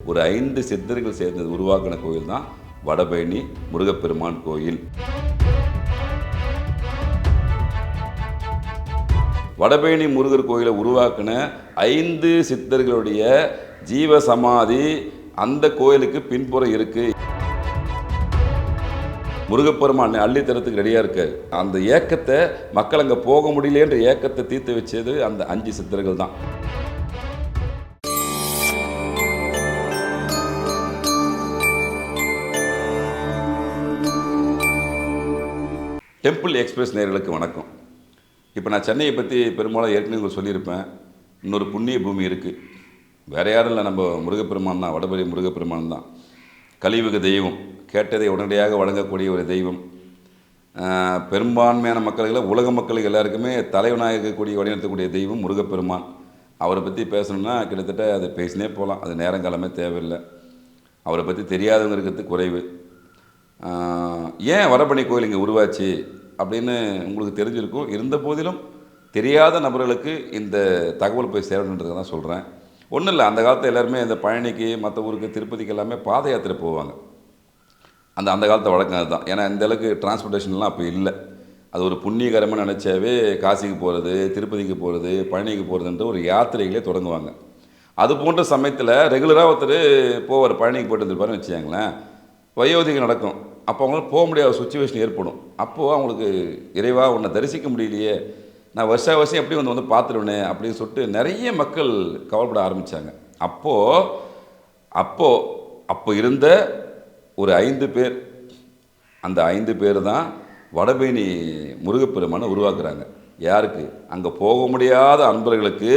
ஒரு ஐந்து சித்தர்கள் சேர்ந்து உருவாக்கின கோயில் தான் வடபழனி முருகப்பெருமான் கோயில். வடபழனி முருகர் கோயிலை உருவாக்கின ஐந்து சித்தர்களுடைய ஜீவ சமாதி அந்த கோயிலுக்கு பின்புறம் இருக்கு. முருகப்பெருமான் அள்ளித்தரத்துக்கு ரெடியாக இருக்காரு அந்த ஏக்கத்தை மக்கள் அங்கே போக முடியலன்ற ஏக்கத்தை தீர்த்து வச்சது அந்த அஞ்சு சித்தர்கள் தான். டெம்பிள் எக்ஸ்பிரஸ் நேர்களுக்கு வணக்கம். இப்போ நான் சென்னையை பற்றி பெரும்பாலும் ஏற்கனவே உங்களுக்கு சொல்லியிருப்பேன். இன்னொரு புண்ணிய பூமி இருக்குது வேறு யாரும் இல்லை நம்ம முருகப்பெருமான் தான் வடபழி முருகப்பெருமான் தான். கலியுக தெய்வம் கேட்டதை உடனடியாக வழங்கக்கூடிய ஒரு தெய்வம். பெரும்பான்மையான மக்கள்களை உலக மக்களுக்கு எல்லாருக்குமே தலைவனாக இருக்கக்கூடிய வழிநடத்தக்கூடிய தெய்வம் முருகப்பெருமான். அவரை பற்றி பேசணும்னா கிட்டத்தட்ட அதை பேசினே போகலாம் அது நேரங்காலமே தேவையில்லை. அவரை பற்றி தெரியாதவங்க இருக்கிறது குறைவு. ஏன் வரப்பணி கோயில் இங்கே உருவாச்சு? அப்படின்னு உங்களுக்கு தெரிஞ்சிருக்கும். இருந்த போதிலும் தெரியாத நபர்களுக்கு இந்த தகவல் போய் சேரணுன்றதை தான் சொல்கிறேன் ஒன்றும் இல்லை அந்த காலத்தில் எல்லாருமே இந்த பழனிக்கு மற்ற ஊருக்கு திருப்பதிக்கு எல்லாமே பாத யாத்திரை போவாங்க. அந்த அந்த காலத்து வழக்கம் அதுதான். ஏன்னா இந்தளவுக்கு டிரான்ஸ்போர்ட்டேஷன்லாம் அப்போ இல்லை. அது ஒரு புண்ணியகரமாக நினச்சாவே காசிக்கு போகிறது திருப்பதிக்கு போகிறது பழனிக்கு போகிறதுன்ற ஒரு யாத்திரைகளே தொடங்குவாங்க. அது போன்ற சமயத்தில் ரெகுலராக ஒருத்தர் போவார். பழனிக்கு போயிட்டு வந்துருப்பாருன்னு வச்சுக்கோங்களேன். வயோதிகம் நடக்கும். அப்போ அவங்களால போக முடியாத சுச்சுவேஷன் ஏற்படும். அப்போது அவங்களுக்கு இறைவா உன்னை தரிசிக்க முடியலையே நான் வருஷா வருஷம் எப்படி வந்து வந்து பார்த்துருவேனே அப்படின்னு சொல்லிட்டு நிறைய மக்கள் கவலைப்பட ஆரம்பித்தாங்க அப்போது அப்போது அப்போ இருந்த ஒரு ஐந்து பேர் அந்த ஐந்து பேர் தான் வடபேணி முருகப்பெருமானை உருவாக்குறாங்க. யாருக்கு? அங்கே போக முடியாத அன்பர்களுக்கு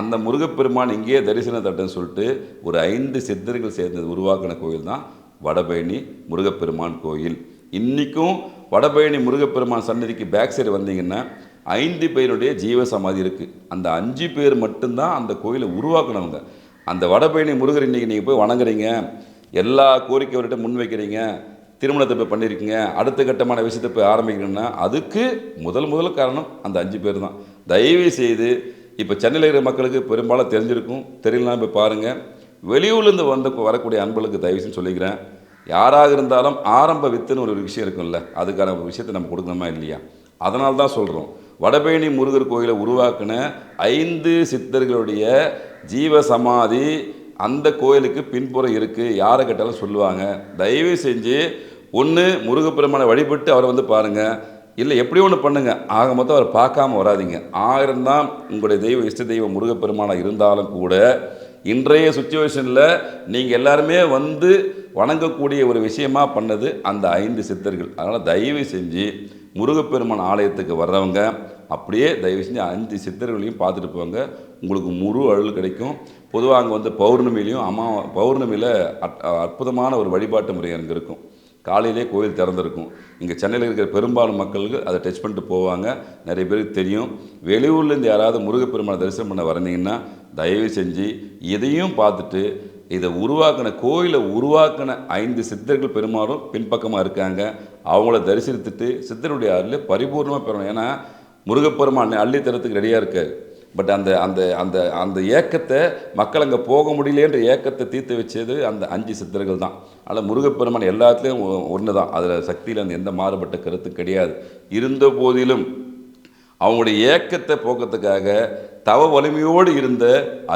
அந்த முருகப்பெருமான் இங்கேயே தரிசனம் தட்டுன்னு சொல்லிட்டு ஒரு ஐந்து சித்தர்கள் சேர்ந்து உருவாக்கின கோயில் தான் வடபழனி முருகப்பெருமான் கோயில். இன்றைக்கும் வடபழனி முருகப்பெருமான் சன்னதிக்கு பேக் சைடு வந்தீங்கன்னா ஐந்து பேருடைய ஜீவ சமாதி இருக்குது அந்த அஞ்சு பேர் மட்டும்தான் அந்த கோயிலை உருவாக்கினவங்க அந்த வடபழனி முருகர் இன்றைக்கி நீங்கள் போய் வணங்குறீங்க. எல்லா கோரிக்கைவர்கிட்ட முன் வைக்கிறீங்க. திருமணத்தை போய் பண்ணியிருக்கீங்க அடுத்த கட்டமான விஷயத்தை போய் ஆரம்பிக்கணும்னா அதுக்கு முதல் முதல் காரணம் அந்த அஞ்சு பேர் தான். தயவு செய்து இப்போ சென்னையில் இருக்கிற மக்களுக்கு பெரும்பாலும் தெரிஞ்சிருக்கும். தெரியலனா போய் பாருங்கள் வெளியூர்லேருந்து வந்து வரக்கூடிய அன்பளுக்கு தயவு சொல்லிக்கிறேன். யாராக இருந்தாலும் ஆரம்ப வித்துன்னு ஒரு விஷயம் இருக்கும்ல அதுக்கான ஒரு விஷயத்தை நம்ம கொடுக்கணுமா இல்லையா? அதனால தான் சொல்கிறோம் வடபேணி முருகர் கோயிலை உருவாக்கின ஐந்து சித்தர்களுடைய ஜீவ சமாதி அந்த கோயிலுக்கு பின்புறம் இருக்குது யாரை கேட்டாலும் சொல்லுவாங்க. தயவு செஞ்சு ஒன்று முருகப்பெருமானை வழிபட்டு அவரை வந்து பாருங்கள் இல்லை எப்படி ஒன்று பண்ணுங்கள் ஆக மொத்தம் அவரை பார்க்காம வராதீங்க. ஆயிரம் தான் உங்களுடைய தெய்வ இஷ்ட தெய்வம் முருகப்பெருமானாக இருந்தாலும் கூட இன்றைய சுச்சுவேஷனில் நீங்கள் எல்லாருமே வந்து வணங்கக்கூடிய ஒரு விஷயமா பண்ணது அந்த ஐந்து சித்தர்கள். அதனால் தயவு செஞ்சு முருகப்பெருமான் ஆலயத்துக்கு வர்றவங்க அப்படியே தயவு செஞ்சு அஞ்சு சித்தர்களையும் பார்த்துட்டு போங்க. உங்களுக்கு முழு அருள் கிடைக்கும். பொதுவாக அங்கே வந்து பௌர்ணமிலையும் அம்மா பௌர்ணமியில் அற்புதமான ஒரு வழிபாட்டு முறை அங்கே இருக்கும். காலையிலே கோயில் திறந்திருக்கும். இங்கே சென்னையில் இருக்கிற பெரும்பாலும் மக்களுக்கு அதை டச் பண்ணிட்டு போவாங்க. நிறைய பேருக்கு தெரியும். வெளியூர்லேருந்து யாராவது முருகப்பெருமானை தரிசனம் பண்ண வரணிங்கன்னா தயவு செஞ்சு இதையும் பார்த்துட்டு இதை உருவாக்கின கோயிலை உருவாக்கின ஐந்து சித்தர்கள் பெருமாறும் பின்பக்கமாக இருக்காங்க. அவங்கள தரிசனத்துட்டு சித்தருடைய அருள் பரிபூர்ணமாக பெறணும். ஏன்னா முருகப்பெருமான் அள்ளி தரத்துக்கு ரெடியாக இருக்கார். பட் அந்த அந்த அந்த அந்த ஏக்கத்தை மக்கள் அங்கே போக முடியலன்ற ஏக்கத்தை தீர்த்து வச்சது அந்த அஞ்சு சித்தர்கள் தான். ஆனால் முருகப்பெருமான் எல்லாத்துலேயும் ஒன்று தான் அதில் சக்தியில் அந்த எந்த மாறுபட்ட கருத்து கிடையாது. இருந்த போதிலும் அவங்களுடைய ஏக்கத்தை போக்கத்துக்காக தவ வலிமையோடு இருந்த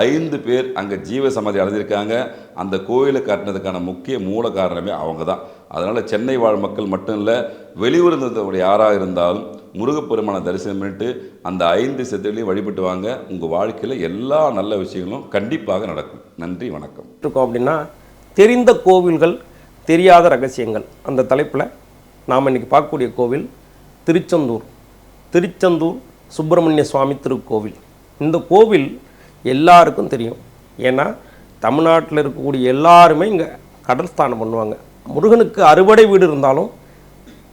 ஐந்து பேர் அங்கே ஜீவ சமாதி அடைஞ்சிருக்காங்க. அந்த கோயிலை கட்டினதுக்கான முக்கிய மூல காரணமே அவங்க தான் அதனால் சென்னை வாழ் மக்கள் மட்டும் இல்லை வெளியூர் இருந்தவருடைய யாராக இருந்தாலும் முருகப்பெருமானை தரிசனம் பண்ணிட்டு அந்த ஐந்து சித்தர்களையும் வழிபட்டு வாங்க. உங்கள் வாழ்க்கையில் எல்லா நல்ல விஷயங்களும் கண்டிப்பாக நடக்கும். நன்றி வணக்கம். இருக்கோம் அப்படின்னா தெரிந்த கோவில்கள் தெரியாத ரகசியங்கள். அந்த தலைப்பில் நாம் இன்னைக்கு பார்க்கக்கூடிய கோவில் திருச்செந்தூர். திருச்செந்தூர் சுப்பிரமணிய சுவாமி திருக்கோவில். இந்த கோவில் எல்லாருக்கும் தெரியும். ஏன்னா தமிழ்நாட்டில் இருக்கக்கூடிய எல்லாருமே இங்கே கடல் ஸ்தானம் பண்ணுவாங்க. முருகனுக்கு அறுபடை வீடு இருந்தாலும்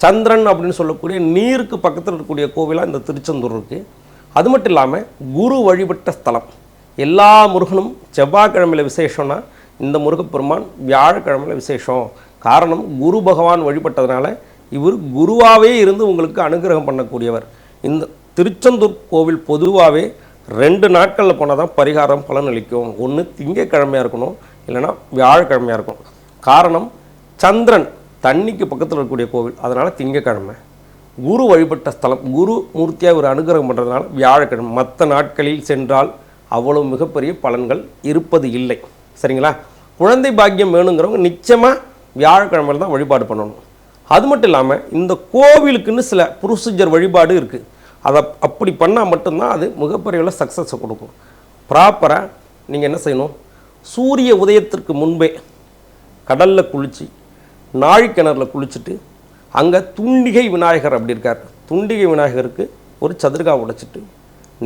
சந்திரன் அப்படின்னு சொல்லக்கூடிய நீருக்கு பக்கத்தில் இருக்கக்கூடிய கோவிலாக இந்த திருச்செந்தூர் இருக்குது அது மட்டும் இல்லாமல் குரு வழிபட்ட ஸ்தலம். எல்லா முருகனும் செவ்வாய்க்கிழமையில் விசேஷம்னா இந்த முருகப்பெருமான் வியாழக்கிழமையில் விசேஷம். காரணம் குரு பகவான் வழிபட்டதுனால இவர் குருவாகவே இருந்து உங்களுக்கு அனுகிரகம் பண்ணக்கூடியவர். இந்த திருச்செந்தூர் கோவில் பொதுவாகவே ரெண்டு நாட்களில் போனால் தான் பரிகாரம் பலனளிக்கும். ஒன்று திங்கக்கிழமையாக இருக்கணும் இல்லைன்னா வியாழக்கிழமையாக இருக்கும் காரணம் சந்திரன் தண்ணிக்கு பக்கத்தில் இருக்கக்கூடிய கோவில் அதனால் திங்கக்கிழமை குரு வழிபட்ட ஸ்தலம் குரு மூர்த்தியாக ஒரு அனுகிரகம் பண்ணுறதுனால வியாழக்கிழமை. மற்ற நாட்களில் சென்றால் அவ்வளவு மிகப்பெரிய பலன்கள் இருப்பது இல்லை. சரிங்களா? குழந்தை பாக்கியம் வேணுங்கிறவங்க நிச்சயமாக வியாழக்கிழமையில் தான் வழிபாடு பண்ணணும். அது மட்டும் இல்லாமல் இந்த கோவிலுக்குன்னு சில ப்ரொசீஜர் வழிபாடு இருக்குது அதை அப்படி பண்ணால் மட்டும்தான் அது மிகப்பெரியவில் சக்ஸஸை கொடுக்கும். ப்ராப்பராக நீங்கள் என்ன செய்யணும்? சூரிய உதயத்திற்கு முன்பே கடலில் குளித்து நாழிக்கிணறுல குளிச்சுட்டு அங்கே துண்டிகை விநாயகர் அப்படி இருக்கார். துண்டிகை விநாயகருக்கு ஒரு சதுர்கா உடைச்சிட்டு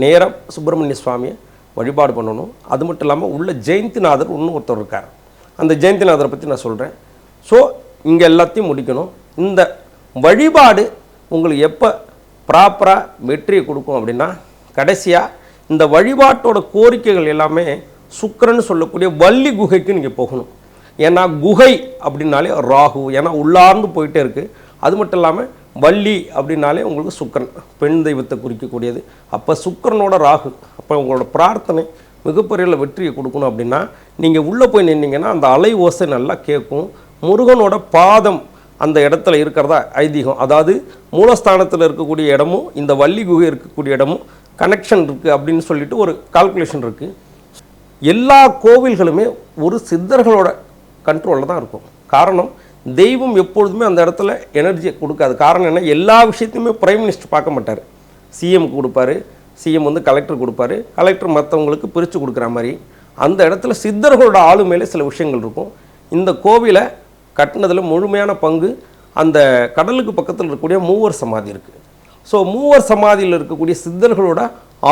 நேரம் சுப்பிரமணிய சுவாமியை வழிபாடு பண்ணணும். அது மட்டும் இல்லாமல் உள்ள ஜெயந்திநாதர் இன்னும் ஒருத்தர் இருக்கார். அந்த ஜெயந்திநாதரை பற்றி நான் சொல்கிறேன் ஸோ இங்கே எல்லாத்தையும் முடிக்கணும். இந்த வழிபாடு உங்களுக்கு எப்போ ப்ராப்பராக வெற்றியை கொடுக்கும் அப்படின்னா கடைசியாக இந்த வழிபாட்டோட கோரிக்கைகள் எல்லாமே சுக்கிரன்னு சொல்லக்கூடிய வள்ளி குகைக்கு நீங்கள் போகணும். ஏன்னா குகை அப்படின்னாலே ராகு. ஏன்னா உள்ளார்ந்து போயிட்டே இருக்குது அது மட்டும் இல்லாமல் வள்ளி அப்படின்னாலே உங்களுக்கு சுக்கரன். பெண் தெய்வத்தை குறிக்கக்கூடியது. அப்போ சுக்கரனோட ராகு. அப்போ உங்களோட பிரார்த்தனை மிகப்பெரிய வெற்றியை கொடுக்கணும் அப்படின்னா நீங்கள் உள்ளே போய் நின்னீங்கன்னா அந்த அலை ஓசை நல்லா கேட்கும். முருகனோட பாதம் அந்த இடத்துல இருக்கிறதா ஐதீகம். அதாவது மூலஸ்தானத்தில் இருக்கக்கூடிய இடமும் இந்த வள்ளி குகை இருக்கக்கூடிய இடமும் கனெக்ஷன் இருக்குது அப்படின்னு சொல்லிட்டு ஒரு கால்குலேஷன் இருக்குது எல்லா கோவில்களுமே ஒரு சித்தர்களோட கண்ட்ரோலில் தான் இருக்கும். காரணம் தெய்வம் எப்பொழுதுமே அந்த இடத்துல எனர்ஜியை கொடுக்காது. காரணம் என்ன? எல்லா விஷயத்தையுமே பிரைம் மினிஸ்டர் பார்க்க மாட்டார். சிஎம் கொடுப்பாரு. சிஎம் வந்து கலெக்டர் கொடுப்பாரு. கலெக்டர் மற்றவங்களுக்கு பிரித்து கொடுக்குற மாதிரி. அந்த இடத்துல சித்தர்களோட ஆளுமையில சில விஷயங்கள் இருக்கும். இந்த கோவிலை கட்டினதில் முழுமையான பங்கு அந்த கடலுக்கு பக்கத்தில் இருக்கக்கூடிய மூவர் சமாதி இருக்குது ஸோ மூவர் சமாதியில் இருக்கக்கூடிய சித்தர்களோட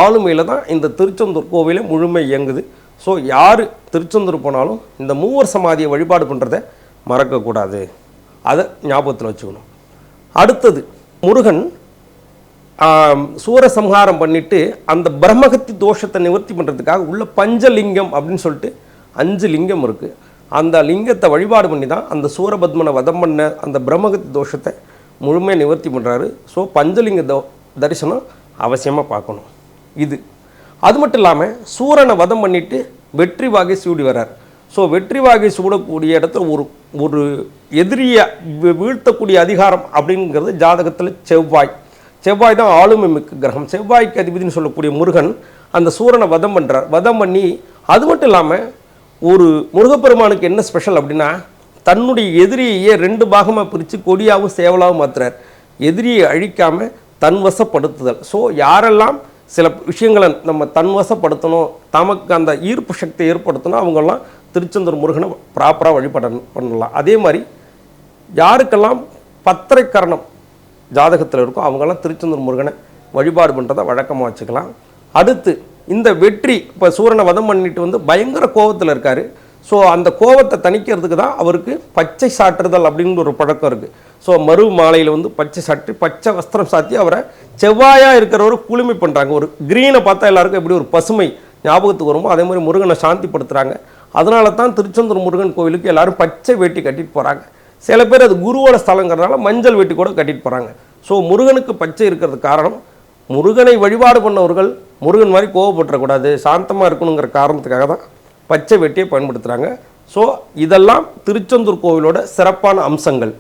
ஆளுமையில் தான் இந்த திருச்செந்தூர் கோவிலே முழுமை இயங்குது. ஸோ யார் திருச்செந்தூர் போனாலும் இந்த மூவர் சமாதியை வழிபாடு பண்ணுறதை மறக்கக்கூடாது அதை ஞாபகத்தில் வச்சுக்கணும். அடுத்தது முருகன் சூரசம்ஹாரம் பண்ணிட்டு அந்த பிரம்மகத்தி தோஷத்தை நிவர்த்தி பண்ணுறதுக்காக உள்ள பஞ்சலிங்கம் அப்படின்னு சொல்லிட்டு அஞ்சு லிங்கம் இருக்குது அந்த லிங்கத்தை வழிபாடு பண்ணி தான் அந்த சூரபத்மனை வதம் பண்ண அந்த பிரம்மகத் தோஷத்தை முழுமையாக நிவர்த்தி பண்ணுறாரு ஸோ பஞ்சலிங்க தோ தரிசனம் அவசியமாக பார்க்கணும். இது. அது மட்டும் இல்லாமல் சூரனை வதம் பண்ணிட்டு வெற்றி வாகை சூடி வர்றார். ஸோ வெற்றி வாகை சூடக்கூடிய இடத்துல ஒரு ஒரு எதிரியை வீ- வீழ்த்தக்கூடிய அதிகாரம் அப்படிங்கிறது ஜாதகத்தில் செவ்வாய். செவ்வாய் தான் ஆளுமை மிக்க கிரகம். செவ்வாய்க்கு அதிபதினு சொல்லக்கூடிய முருகன் அந்த சூரனை வதம் பண்ணுறார் வதம் பண்ணி அது மட்டும் இல்லாமல் ஒரு முருகப்பெருமானுக்கு என்ன ஸ்பெஷல் அப்படின்னா தன்னுடைய எதிரியையே ரெண்டு பாகமாக பிரித்து கொடியாகவும் சேவலாகவும் மாற்றுறார் எதிரியை அழிக்காமல் தன்வசப்படுத்துதல். ஸோ யாரெல்லாம் சில விஷயங்களை நம்ம தன்வசப்படுத்தணும் தமக்கு அந்த ஈர்ப்பு சக்தியை ஏற்படுத்தணும் அவங்கெல்லாம் திருச்செந்தூர் முருகனை ப்ராப்பராக வழிபட பண்ணலாம். அதே மாதிரி யாருக்கெல்லாம் பத்திரை கரணம் ஜாதகத்தில் இருக்கோ அவங்கெல்லாம் திருச்செந்தூர் முருகனை வழிபாடு பண்ணுறதை வழக்கமாக வச்சுக்கலாம். அடுத்து இந்த வெற்றி இப்போ சூரனை வதம் பண்ணிட்டு வந்து பயங்கர கோபத்தில் இருக்கார். ஸோ அந்த கோபத்தை தணிக்கிறதுக்கு தான் அவருக்கு பச்சை சாற்றுதல் அப்படின்னு ஒரு பழக்கம் இருக்குது ஸோ மறு மாலையில் வந்து பச்சை சாற்றி பச்சை வஸ்திரம் சாத்தி அவரை செவ்வாயாக இருக்கிறவர் குளுமை பண்ணுறாங்க ஒரு க்ரீனை பார்த்தா எல்லாருக்கும் எப்படி ஒரு பசுமை ஞாபகத்துக்கு வருமோ அதே மாதிரி முருகனை சாந்திப்படுத்துகிறாங்க அதனால தான் திருச்செந்தூர் முருகன் கோவிலுக்கு எல்லாரும் பச்சை வேட்டி கட்டிட்டு போகிறாங்க சில பேர் அது குருவோட ஸ்தலங்கிறதுனால மஞ்சள் வேட்டி கூட கட்டிட்டு போகிறாங்க ஸோ முருகனுக்கு பச்சை இருக்கிறது காரணம் முருகனை வழிபாடு பண்ணவர்கள் முருகன் மாதிரி கோவப்பட்டுறக்கூடாது சாந்தமாக இருக்கணுங்கிற காரணத்துக்காக தான் பச்சை வெட்டியை பயன்படுத்துகிறாங்க ஸோ இதெல்லாம் திருச்செந்தூர் கோவிலோட சிறப்பான அம்சங்கள்.